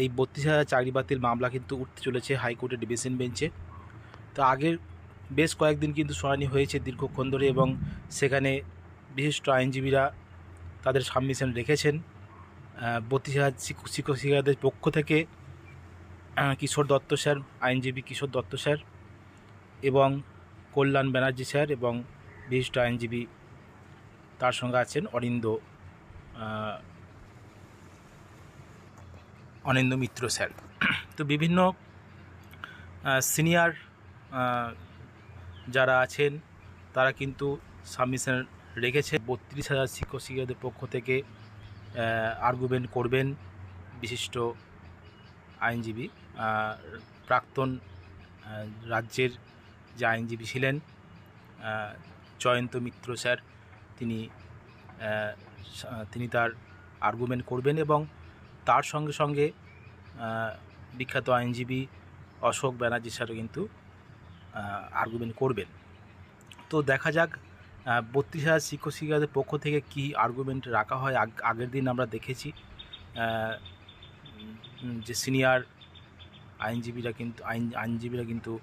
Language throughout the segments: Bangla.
এই বত্রিশ হাজার চাকরি বাতিল মামলা কিন্তু উঠতে চলেছে হাইকোর্টের ডিভিশন বেঞ্চে। তো আগের বেশ কয়েকদিন কিন্তু শুনানি হয়েছে দীর্ঘক্ষণ ধরে এবং সেখানে বিশিষ্ট আইনজীবীরা তাদের সাবমিশন রেখেছেন। বত্রিশ হাজার শিক্ষক শিক্ষক শিক্ষিকাদের পক্ষ থেকে কিশোর দত্ত স্যার, আইনজীবী কিশোর দত্ত স্যার এবং কল্যাণ ব্যানার্জি স্যার এবং বিশিষ্ট আইনজীবী তার সঙ্গে আছেন অরিন্দ অনিন্দ মিত্র স্যার। তো বিভিন্ন সিনিয়র যারা আছেন, তারা কিন্তু সাবমিশন রেখেছে। বত্রিশ হাজার শিক্ষক শিক্ষকদের পক্ষ থেকে আর্গুমেন্ট করবেন বিশিষ্ট আইনজীবী প্রাক্তন রাজ্যের যে আইনজীবী ছিলেন জয়ন্ত মিত্র স্যার, তিনি তিনি তার আর্গুমেন্ট করবেন এবং তার সঙ্গে সঙ্গে বিখ্যাত আইনজীবী অশোক ব্যানার্জি স্যারও কিন্তু আর্গুমেন্ট করবেন। তো দেখা যাক বত্রিশ হাজার শিক্ষক শিক্ষিকাদের পক্ষ থেকে কি আর্গুমেন্ট রাখা হয়। আগ- আগের দিন আমরা দেখেছি যে সিনিয়র আইনজীবীরা কিন্তু, আইন, আইনজীবীরা কিন্তু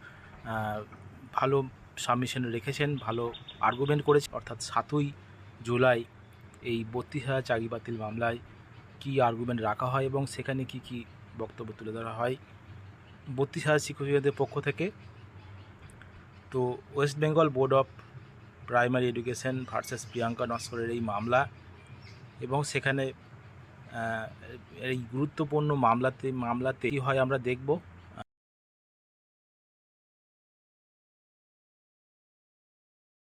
ভালো সাবমিশন রেখেছেন, ভালো আর্গুমেন্ট করেছে। অর্থাৎ সাতই জুলাই এই বত্রিশ হাজার চাকরি বাতিল মামলায় কী আর্গুমেন্ট রাখা হয় এবং সেখানে কি কি বক্তব্য তুলে ধরা হয়। বত্রিশ হাজার শিক্ষকদের পক্ষ থেকে তো West Bengal board of primary education versus Priyanka নস্করের এই মামলা এবং সেখানে এই গুরুত্বপূর্ণ মামলাতে মামলাতে কী হয় আমরা দেখব।